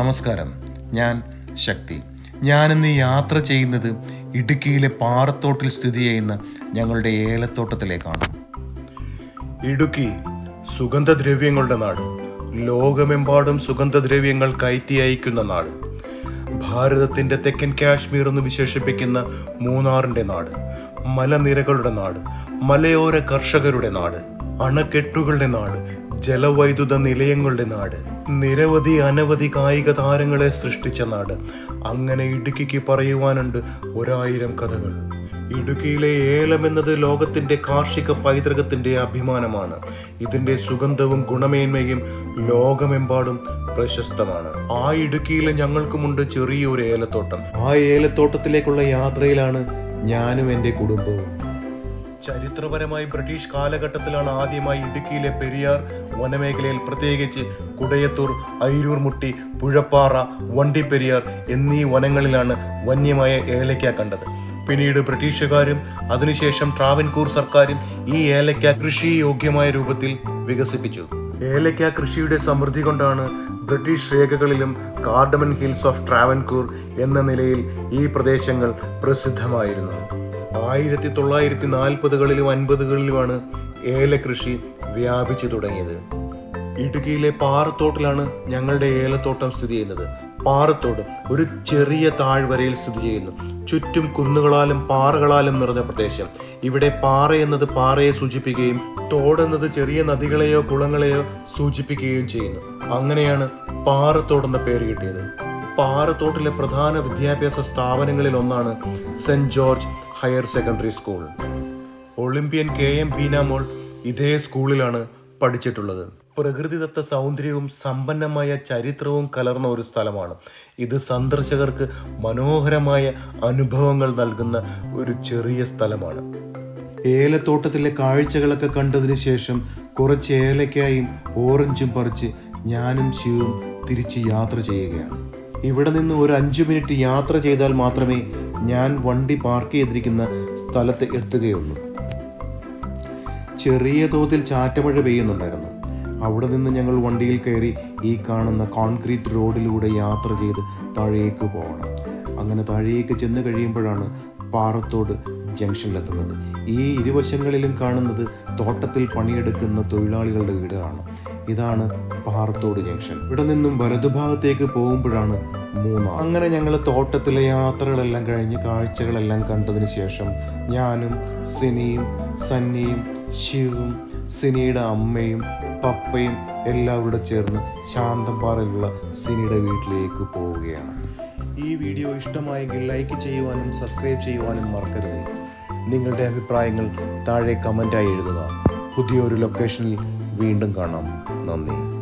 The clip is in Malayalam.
നമസ്കാരം. ഞാൻ ശക്തി. ഞാനിന്ന് യാത്ര ചെയ്യുന്നത് ഇടുക്കിയിലെ പാറത്തോട്ടിൽ സ്ഥിതി ചെയ്യുന്ന ഞങ്ങളുടെ ഏലത്തോട്ടത്തിലേക്കാണ്. ഇടുക്കി സുഗന്ധദ്രവ്യങ്ങളുടെ നാട്. ലോകമെമ്പാടും സുഗന്ധദ്രവ്യങ്ങൾ കയറ്റി അയക്കുന്ന നാട്. ഭാരതത്തിന്റെ തെക്കൻ കാശ്മീർ എന്ന് വിശേഷിപ്പിക്കുന്ന മൂന്നാറിന്റെ നാട്. മലനിരകളുടെ നാട്. മലയോര കർഷകരുടെ നാട്. അണക്കെട്ടുകളുടെ നാട്. ജലവൈദ്യുത നിലയങ്ങളുടെ നാട്. നിരവധി അനവധി കായിക താരങ്ങളെ സൃഷ്ടിച്ച നാട്. അങ്ങനെ ഇടുക്കിക്ക് പറയുവാനുണ്ട് ഒരായിരം കഥകൾ. ഇടുക്കിയിലെ ഏലം എന്നത് ലോകത്തിന്റെ കാർഷിക പൈതൃകത്തിന്റെ അഭിമാനമാണ്. ഇതിന്റെ സുഗന്ധവും ഗുണമേന്മയും ലോകമെമ്പാടും പ്രശസ്തമാണ്. ആ ഇടുക്കിയിലെ ഞങ്ങൾക്കുമുണ്ട് ചെറിയൊരു ഏലത്തോട്ടം. ആ ഏലത്തോട്ടത്തിലേക്കുള്ള യാത്രയിലാണ് ഞാനും എന്റെ കുടുംബവും. ചരിത്രപരമായി ബ്രിട്ടീഷ് കാലഘട്ടത്തിലാണ് ആദ്യമായി ഇടുക്കിയിലെ പെരിയാർ വനമേഖലയിൽ പ്രത്യേകിച്ച് കുടയത്തൂർ അയിരൂർ മുട്ടി പുഴപ്പാറ വണ്ടിപ്പെരിയാർ എന്നീ വനങ്ങളിലാണ് വന്യമായ ഏലയ്ക്ക കണ്ടത്. പിന്നീട് ബ്രിട്ടീഷുകാരും അതിനുശേഷം ട്രാവൻകൂർ സർക്കാരും ഈ ഏലയ്ക്ക കൃഷി യോഗ്യമായ രൂപത്തിൽ വികസിപ്പിച്ചു. ഏലയ്ക്ക കൃഷിയുടെ സമൃദ്ധി കൊണ്ടാണ് ബ്രിട്ടീഷ് രേഖകളിലും കാർഡമൻ ഹിൽസ് ഓഫ് ട്രാവൻകൂർ എന്ന നിലയിൽ ഈ പ്രദേശങ്ങൾ പ്രസിദ്ധമായിരുന്നു. ആയിരത്തി തൊള്ളായിരത്തി നാൽപ്പതുകളിലും അൻപതുകളിലുമാണ് ഏലകൃഷി വ്യാപിച്ചു തുടങ്ങിയത്. ഇടുക്കിയിലെ പാറത്തോട്ടിലാണ് ഞങ്ങളുടെ ഏലത്തോട്ടം സ്ഥിതി ചെയ്യുന്നത്. പാറത്തോട് ഒരു ചെറിയ താഴ്വരയിൽ സ്ഥിതി ചെയ്യുന്നു. ചുറ്റും കുന്നുകളാലും പാറകളാലും നിറഞ്ഞ പ്രദേശം. ഇവിടെ പാറ എന്നത് പാറയെ സൂചിപ്പിക്കുകയും തോടെന്നത് ചെറിയ നദികളെയോ കുളങ്ങളെയോ സൂചിപ്പിക്കുകയും ചെയ്യുന്നു. അങ്ങനെയാണ് പാറത്തോടെന്ന പേര് കിട്ടിയത്. പാറത്തോട്ടിലെ പ്രധാന വിദ്യാഭ്യാസ സ്ഥാപനങ്ങളിൽ ഒന്നാണ് Saint George higher secondary school. Olympian K M Beenamol ഇതേ സ്കൂളിലാണ് പഠിച്ചിട്ടുള്ളത്. പ്രകൃതിദത്ത സൗന്ദര്യവും സമ്പന്നമായ ചരിത്രവും കലർന്ന ഒരു സ്ഥലമാണ്. ഇത് സന്ദർശകർക്ക് മനോഹരമായ അനുഭവങ്ങൾ നൽകുന്ന ഒരു ചെറിയ സ്ഥലമാണ്. ഏലത്തോട്ടത്തിലെ കാഴ്ചകളൊക്കെ കണ്ടതിന് ശേഷം കുറച്ച് ഏലക്കായും ഓറഞ്ചും പറിച്ച് ഞാനും ശിവും തിരിച്ച് യാത്ര ചെയ്യുകയാണ്. ഇവിടെ നിന്ന് ഒരു അഞ്ചു മിനിറ്റ് യാത്ര ചെയ്താൽ മാത്രമേ ഞാൻ വണ്ടി പാർക്ക് ചെയ്തിരിക്കുന്ന സ്ഥലത്ത് എത്തുകയുള്ളൂ. ചെറിയ തോതിൽ ചാറ്റമഴ പെയ്യുന്നുണ്ടായിരുന്നു. അവിടെ നിന്ന് ഞങ്ങൾ വണ്ടിയിൽ കയറി ഈ കാണുന്ന കോൺക്രീറ്റ് റോഡിലൂടെ യാത്ര ചെയ്ത് താഴേക്ക് പോകണം. അങ്ങനെ താഴേക്ക് ചെന്ന് കഴിയുമ്പോഴാണ് പാറത്തോട് ജംഗ്ഷനിലെത്തുന്നത്. ഈ ഇരുവശങ്ങളിലും കാണുന്നത് തോട്ടത്തിൽ പണിയെടുക്കുന്ന തൊഴിലാളികളുടെ വീടാണ്. ഇതാണ് പാറത്തോട് ജംഗ്ഷൻ. ഇവിടെ നിന്നും വലതുഭാഗത്തേക്ക് പോകുമ്പോഴാണ് മൂന്നാർ. അങ്ങനെ ഞങ്ങൾ തോട്ടത്തിലെ യാത്രകളെല്ലാം കഴിഞ്ഞ് കാഴ്ചകളെല്ലാം കണ്ടതിന് ശേഷം ഞാനും സിനിയും സന്നിയും ശിവും സിനിയുടെ അമ്മയും പപ്പയും എല്ലാവരും ചേർന്ന് ശാന്തംപാറയിലുള്ള സിനിയുടെ വീട്ടിലേക്ക് പോവുകയാണ്. ഈ വീഡിയോ ഇഷ്ടമായെങ്കിൽ ലൈക്ക് ചെയ്യുവാനും സബ്സ്ക്രൈബ് ചെയ്യുവാനും മറക്കരുത്. നിങ്ങളുടെ അഭിപ്രായങ്ങൾ താഴെ കമന്റായി എഴുതുക. പുതിയൊരു ലൊക്കേഷനിൽ വീണ്ടും കാണാം. നന്ദി.